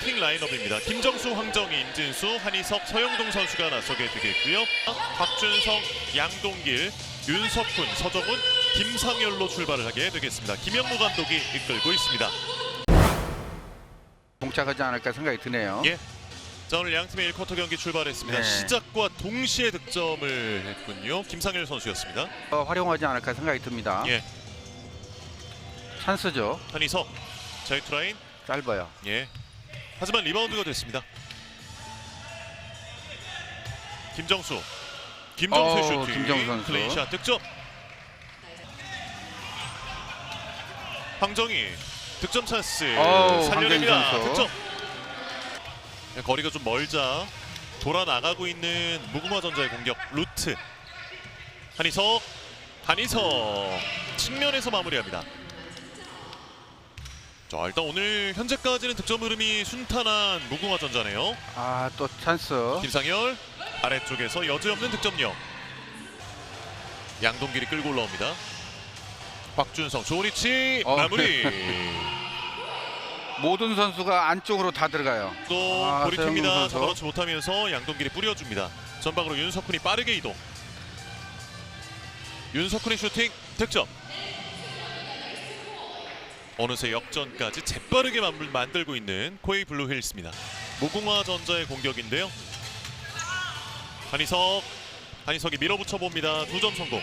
스타팅 라인업입니다. 김정수, 황정희, 임진수, 한희석, 서영동 선수가 나서게 되겠고요. 박준성, 양동길, 윤석훈, 서정훈, 김상열로 출발을 하게 되겠습니다. 김영무 감독이 이끌고 있습니다. 동착하지 않을까 생각이 드네요. 예. 자 오늘 양 팀의 1쿼터 경기 출발했습니다. 네. 시작과 동시에 득점을 했군요. 김상열 선수였습니다. 어, 활용하지 않을까 생각이 듭니다. 예. 찬스죠. 한희석, 자유투 라인, 짧아요. 예. 하지만 리바운드가 됐습니다. 김정수, 김정수의 어우, 슈팅, 김정수 선수. 클린샷 득점. 황정희 득점 찬스 어우, 살려냅니다. 득점. 네, 거리가 좀 멀자 돌아 나가고 있는 무궁화전자의 공격 루트 한희석, 한희석 측면에서 마무리합니다. 자 일단 오늘 현재까지는 득점 흐름이 순탄한 무궁화전자네요. 아, 또 찬스. 김상열 아래쪽에서 여지없는 득점력. 양동길이 끌고 올라옵니다. 박준성 좋은 위치 어, 마무리. 모든 선수가 안쪽으로 다 들어가요. 또 아, 고리틉니다. 서영동 선수. 잡아놓지 못하면서 양동길이 뿌려줍니다. 전방으로 윤석훈이 빠르게 이동. 윤석훈의 슈팅 득점. 어느새 역전까지 재빠르게 만- 만들고 있는 코웨이 블루힐스입니다. 무궁화 전자의 공격인데요. 한희석, 한희석이 밀어붙여 봅니다. 두 점 성공.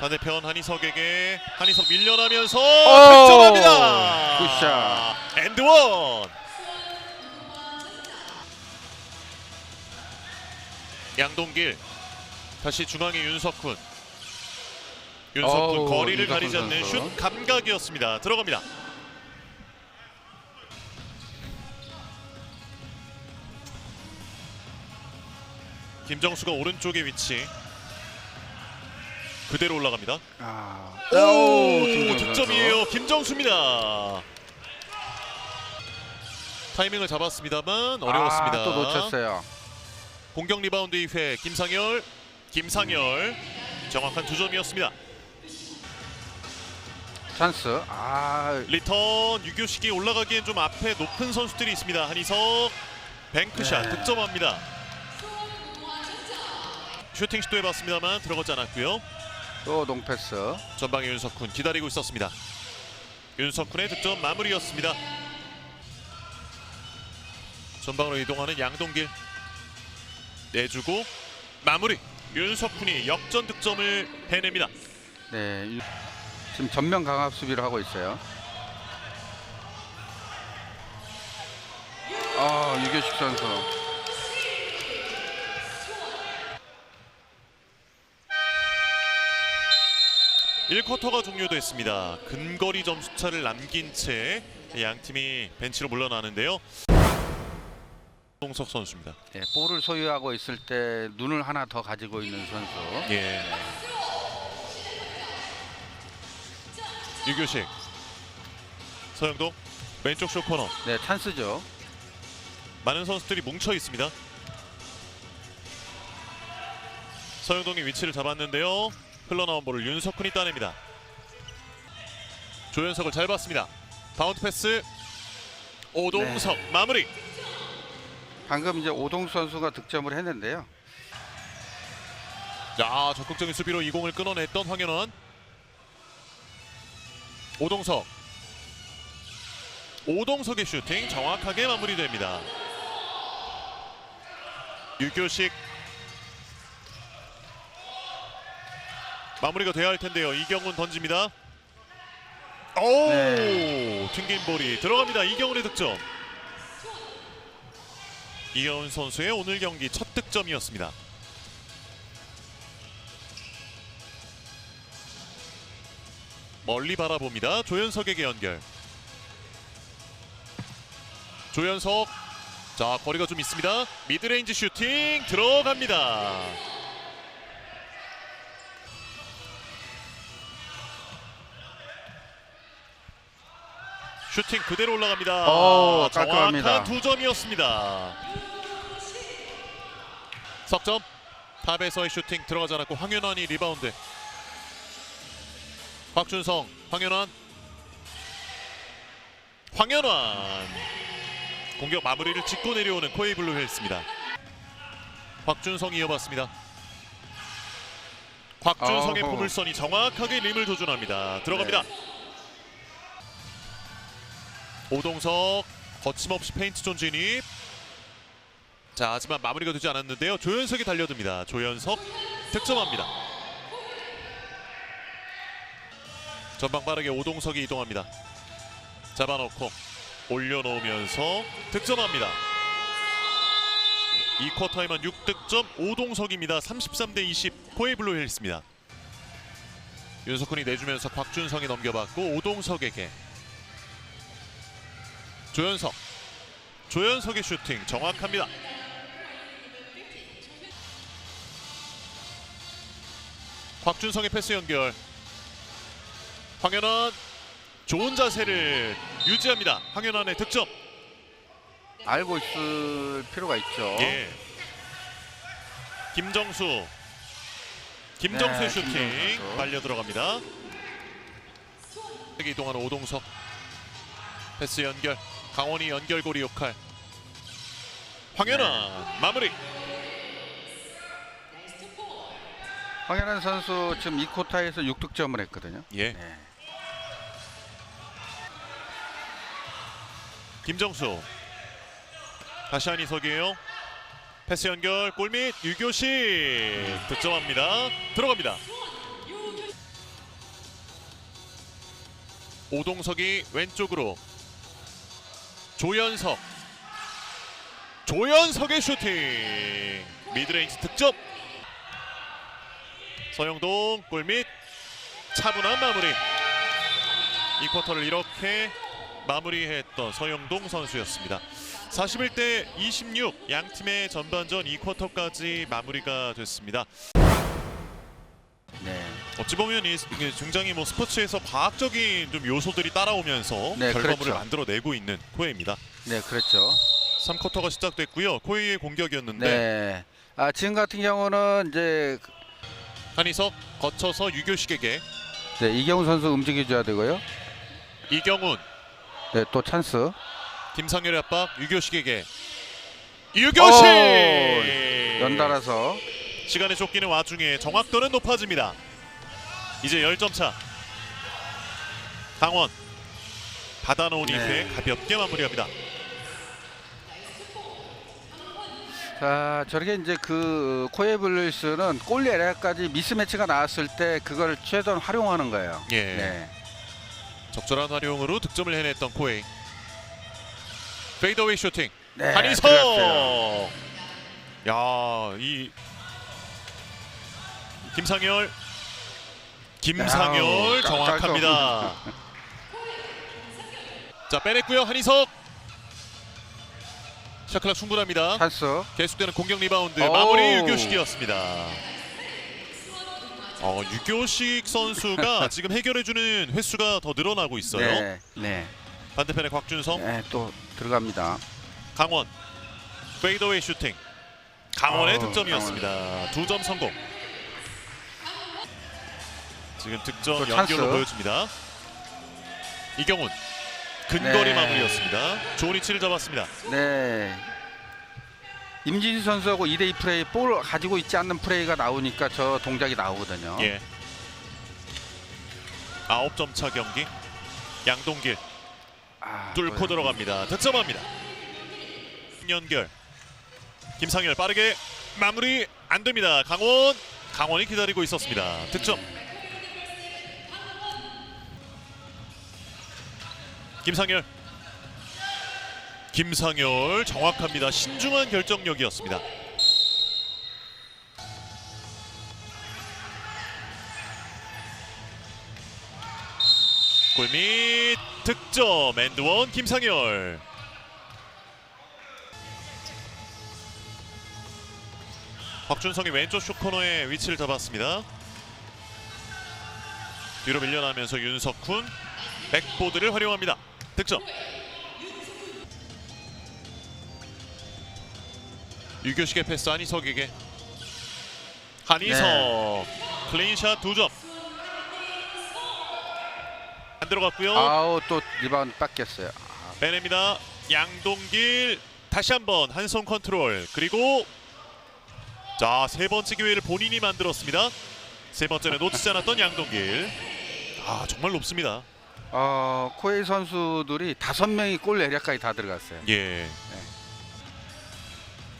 반대편 한희석에게 한희석 밀려나면서 득점합니다. 굿샷. 엔드원. 양동길 다시 중앙에 윤석훈. 윤석훈 어우, 거리를 윤석훈 가리지 않는 선수. 슛 감각이었습니다. 들어갑니다. 김정수가 오른쪽에 위치 그대로 올라갑니다. 아. 오, 김정수 득점이에요. 김정수입니다. 타이밍을 잡았습니다만 어려웠습니다. 아, 또 놓쳤어요. 공격 리바운드 이후에 김상열, 김상열 정확한 두 점이었습니다. 찬스. 아, 리턴 유교식이 올라가기엔 좀 앞에 높은 선수들이 있습니다. 한희석 뱅크샷 네. 득점합니다. 슈팅 시도 해봤습니다만 들어가지 않았고요. 또 농패스. 전방에 윤석훈 기다리고 있었습니다. 윤석훈의 득점 마무리였습니다. 전방으로 이동하는 양동길 내주고 마무리. 윤석훈이 역전 득점을 해냅니다. 네. 유- 지금 전면 강압 수비를 하고 있어요. 아, 유교식 선수. 일쿼터가 종료됐습니다. 근거리 점수차를 남긴 채 양 팀이 벤치로 물러나는데요. 동석 선수입니다. 네, 볼을 소유하고 있을 때 눈을 하나 더 가지고 있는 선수. 예. 유교식 서영동 왼쪽 쇼 코너 네, 찬스죠. 많은 선수들이 뭉쳐 있습니다. 서영동이 위치를 잡았는데요. 흘러나온 볼을 윤석훈이 따냅니다. 조현석을 잘 봤습니다. 바운드 패스 오동석 마무리. 방금 이제 오동수 선수가 득점을 했는데요. 자 적극적인 수비로 이 공을 끊어냈던 황현원. 오동석. 오동석의 슈팅 정확하게 마무리됩니다. 유교식 마무리가 돼야 할 텐데요. 이경훈 던집니다. 오 네. 튕긴 볼이 들어갑니다. 이경훈의 득점. 이경훈 선수의 오늘 경기 첫 득점이었습니다. 멀리 바라봅니다. 조현석에게 연결. 조현석. 자, 거리가 좀 있습니다. 미드레인지 슈팅 들어갑니다. 슈팅 그대로 올라갑니다. 오, 정확한 깔끔합니다. 두 점이었습니다. 석점. 탑에서의 슈팅 들어가지 않았고 황현환이 리바운드. 박준성, 황현환 황현환 공격 마무리를 짓고 내려오는 코웨이 블루 헬스입니다. 곽준성 이어봤습니다. 곽준성의. 포물선이 정확하게 림을 조준합니다. 들어갑니다. 오동석 거침없이 페인트 존 진입. 자 하지만 마무리가 되지 않았는데요. 조현석이 달려듭니다. 조현석 득점합니다. 전방 빠르게 오동석이 이동합니다. 잡아놓고 올려놓으면서 득점합니다. 이 쿼터에만 6득점 오동석입니다. 33대 20 코에블루 힐스입니다. 윤석훈이 내주면서 곽준성이 넘겨받고 오동석에게 조현석 조현석의 슈팅 정확합니다. 곽준성의 패스 연결 황현환 좋은 자세를 유지합니다. 황현환의 득점. 알고 있을 필요가 있죠. 예. 김정수. 김정수의 네, 슈팅 김정수. 빨려 들어갑니다. 이동하는 오동석. 패스 연결. 강원이 연결고리 역할. 황현환 네. 마무리. 황현환 선수 지금 이 쿼터에서 6득점을 했거든요. 예. 네. 김정수. 다시 한 이석이에요. 패스 연결 골밑 유교시 득점합니다. 들어갑니다. 오동석이 왼쪽으로 조연석 조연석의 슈팅 미드레인지 득점 서영동 골밑 차분한 마무리 이 쿼터를 이렇게 마무리했던 서영동 선수였습니다. 41대 26 양팀의 전반전 2쿼터까지 마무리가 됐습니다. 네. 어찌 보면 이 굉장히 뭐 스포츠에서 과학적인 좀 요소들이 따라오면서 네, 결과물을 그렇죠. 만들어내고 있는 코에입니다. 네, 그렇죠. 3쿼터가 시작됐고요. 코에의 공격이었는데 네. 아, 지금 같은 경우는 이제 한희석 거쳐서 유교식에게 네, 이경훈 선수 움직여줘야 되고요. 이경훈 네, 또 찬스. 김상열의 압박 유교식에게 유교식 오, 연달아서 시간에 쫓기는 와중에 정확도는 높아집니다. 이제 10점 차. 강원 받아놓은 네. 이후에 가볍게 마무리합니다. 자, 저렇게 이제 그 코에블리스는 골 에라까지 미스매치가 나왔을 때 그걸 최대한 활용하는 거예요. 예. 네. 적절한 활용으로 득점을 해냈던 코에이. 페이더웨이 슈팅. 네, 한희석. 들어갔어요. 야, 이 김상열. 김상열 아우, 정확합니다. 자 빼냈고요 한희석. 샤클락 충분합니다. 찬스. 계속되는 공격 리바운드. 마무리 유교식이었습니다. 어, 유교식 선수가 지금 해결해주는 횟수가 더 늘어나고 있어요. 네. 네. 반대편에 곽준성, 네, 또 들어갑니다. 강원, 페이더웨이 슈팅. 강원의 아우, 득점이었습니다. 두 점 성공. 지금 득점 또 연결로. 보여줍니다. 이경훈 근거리 네. 마무리였습니다. 좋은 위치를 잡았습니다. 네. 임진수 선수하고 2대2 플레이 볼 가지고 있지 않는 플레이가 나오니까 저 동작이 나오거든요. 예. 아홉 점차 경기. 양동길 아, 뚫고 또- 들어갑니다. 득점합니다. 연결. 김상열 빠르게 마무리 안 됩니다. 강원 강원이 기다리고 있었습니다. 득점. 김상열. 김상열 정확합니다. 신중한 결정력이었습니다. 골밑 득점 엔드원 김상열 곽준성이 왼쪽 슈코너에 위치를 잡았습니다 뒤로 밀려나면서 윤석훈 백보드를 활용합니다 득점 유교식의 패스 한희석에게 한희석 클린샷 2점 안 들어갔고요 아우 또 리바운드 뺏겼어요. 빼냅니다. 양동길 다시 한번 한손 컨트롤 그리고 자 세 번째 기회를 본인이 만들었습니다. 세 번째는 놓치지 않았던 양동길. 아 정말 높습니다. 어, 코웨이 선수들이 다섯 명이 골 에리아까지 다 들어갔어요. 예.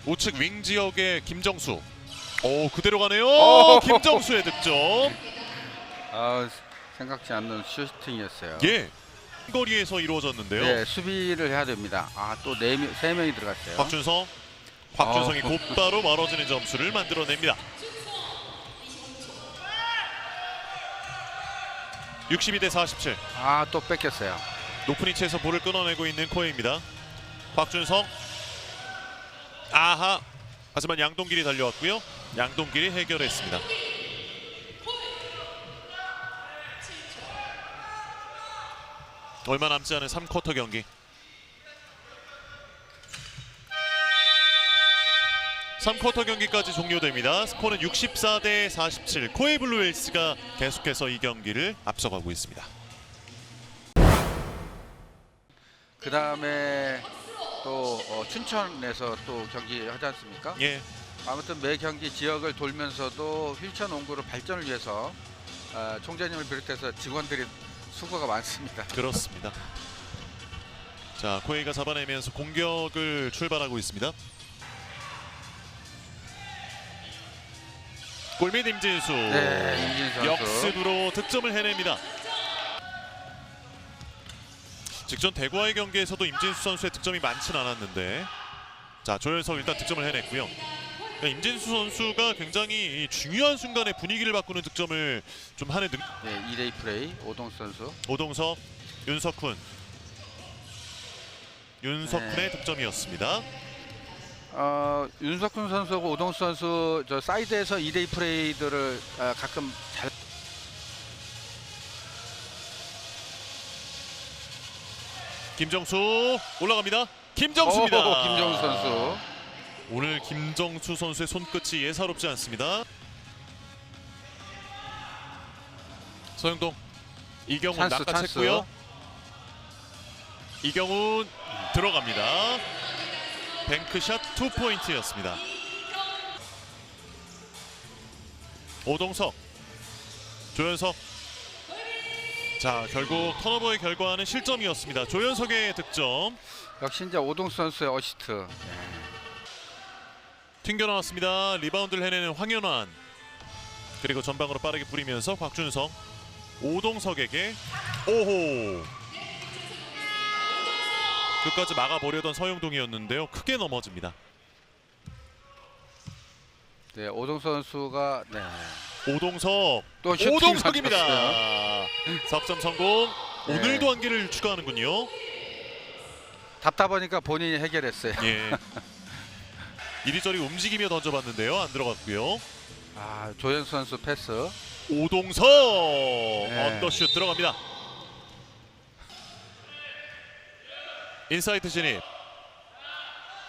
우측 윙 지역의 김정수. 오 그대로 가네요. 오. 김정수의 득점. 아, 생각지 않는 슈팅이었어요. 예. 거리에서 이루어졌는데요. 네, 수비를 해야 됩니다. 아, 또네 명, 세 명이 들어갔어요. 박준성. 박준성이 어. 곧바로 멀어지는 점수를 만들어냅니다. 62대 47. 아, 또 뺏겼어요. 높은 위치에서 볼을 끊어내고 있는 코에입니다. 박준성. 아하. 하지만 양동길이 달려왔고요. 양동길이 해결했습니다. 얼마 남지 않은 3쿼터 경기. 3쿼터 경기까지 종료됩니다. 스코어는 64 대 47. 코에 블루웰스가 계속해서 이 경기를 앞서가고 있습니다. 그 다음에 또 어, 춘천에서 또 경기 하지 않습니까? 예. 아무튼 매 경기 지역을 돌면서도 휠체어 농구를 발전을 위해서 어, 총재님을 비롯해서 직원들이 수고가 많습니다. 그렇습니다. 자, 코에이가 잡아내면서 공격을 출발하고 있습니다. 골밑 임진수 네, 임진 선수. 역습으로 득점을 해냅니다. 직전 대구와의 경기에서도 임진수 선수의 득점이 많진 않았는데 자 조현석 일단 득점을 해냈고요. 그러니까 임진수 선수가 굉장히 이 중요한 순간에 분위기를 바꾸는 득점을 좀 하는 능, 네, 2레이 플레이 오동 선수. 오동석, 윤석훈. 윤석훈의 네. 득점이었습니다. 어, 윤석훈 선수하고 오동 선수 저 사이드에서 2레이 플레이들을 어, 가끔 잘 김정수 올라갑니다. 김정수입니다. 오, 김정수 선수. 오늘 김정수 선수의 손끝이 예사롭지 않습니다. 서영동 이경훈 찬스, 낚아챘고요. 찬스. 이경훈 들어갑니다. 뱅크샷 투 포인트였습니다. 오동석, 조현석. 자 결국 턴오버의 결과는 실점이었습니다. 조현석의 득점 역시 이제 오동 선수의 어시스트. 튕겨 나왔습니다. 리바운드를 해내는 황현환 그리고 전방으로 빠르게 뿌리면서 곽준성 오동석에게 오호 끝까지 막아보려던 서영동이었는데요. 크게 넘어집니다. 네, 오동 선수가 네. 오동석 또 슈팅 오동석입니다. 석점 성공. 네. 오늘도 한 개를 추가하는군요. 답답하니까 본인이 해결했어요. 예. 이리저리 움직이며 던져봤는데요. 안 들어갔고요. 아, 조현 선수 패스. 오동석 언더슛 들어갑니다. 인사이트 진입.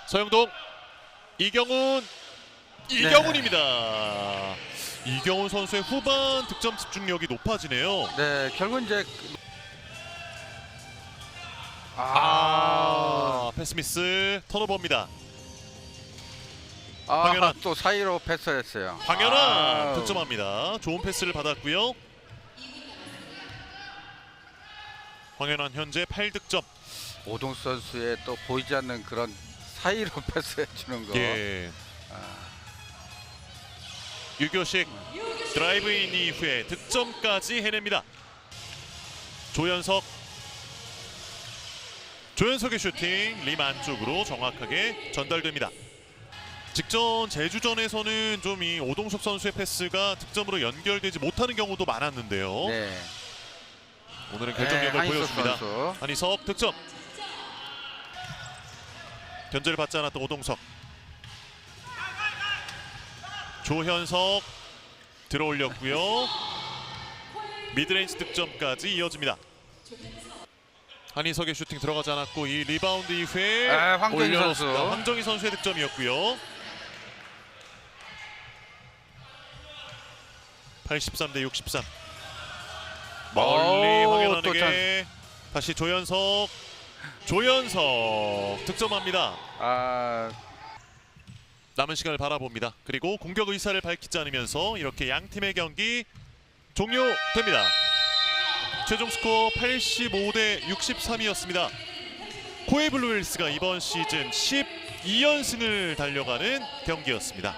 서영동 이경훈 이경훈입니다. 이경훈 선수의 후반 득점 집중력이 높아지네요. 네, 결국 이제 아, 아, 패스미스 턴오버입니다. 아, 황현아. 또 사이로 패스했어요. 황현아 아우. 득점합니다. 좋은 패스를 받았고요. 황현아 현재 8득점. 오동 선수의 또 보이지 않는 그런 사이로 패스해 주는 거. 예. 아, 유교식 드라이브인 이후에 득점까지 해냅니다. 조현석 조현석의 슈팅 림 안쪽으로 정확하게 전달됩니다. 직전 제주전에서는 좀 이 오동석 선수의 패스가 득점으로 연결되지 못하는 경우도 많았는데요. 네. 오늘은 결정력을 네, 보여줍니다. 선수. 한희석 득점. 견제를 받지 않았던 오동석. 조현석 들어올렸고요. 미드레인지 득점까지 이어집니다. 한희석의 슈팅 들어가지 않았고 이 리바운드 이후에 아, 황정희 올려놓습니다. 선수. 황정희 선수의 득점이었고요. 83 대 63. 멀리 오, 또 황현환에게 다시 조현석 조현석 득점합니다. 아, 남은 시간을 바라봅니다. 그리고 공격 의사를 밝히지 않으면서 이렇게 양 팀의 경기 종료됩니다. 최종 스코어 85대 63이었습니다. 코에 블루웰스가 이번 시즌 12연승을 달려가는 경기였습니다.